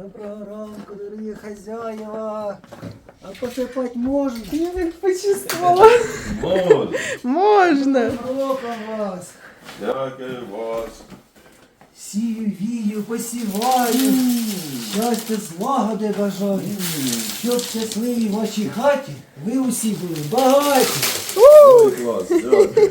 Доброго ранку, дорогі хазяїва. А посипати можна? Я так почувствовала. Можна. Можна. Роком вас. Дякую вас. Сію, вію, посіваю. Щастя, злагоди бажаю. Щоб щасливі в вашій хаті, ви усі були багаті. Ой, клас, дякую.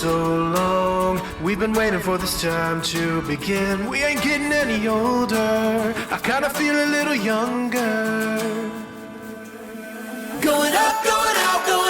So long. We've been waiting for this time to begin. We ain't getting any older. I kinda feel a little younger. Going up, going out, going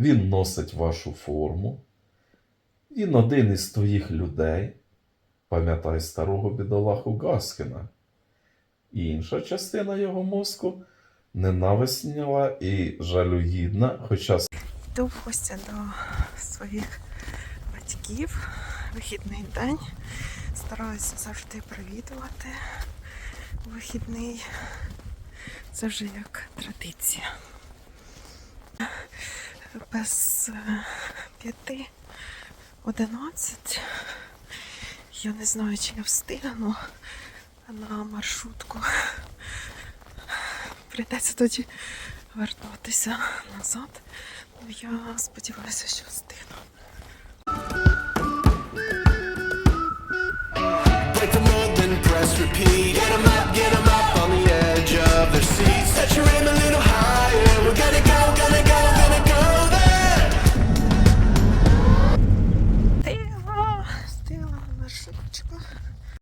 Він носить вашу форму. Він один із твоїх людей. Пам'ятай старого бідолаху Гаскіна. Інша частина його мозку ненависніла і жалюгідна, хоча Йду в до своїх батьків. Вихідний день. Стараюся завжди привідувати вихідний. Це вже як традиція. Без е, п'яти одинадцять. Я не знаю, чи я встигну на маршрутку. Прийдеться тоді вернутися назад. Ну, я сподіваюся, що встигну. Repeat.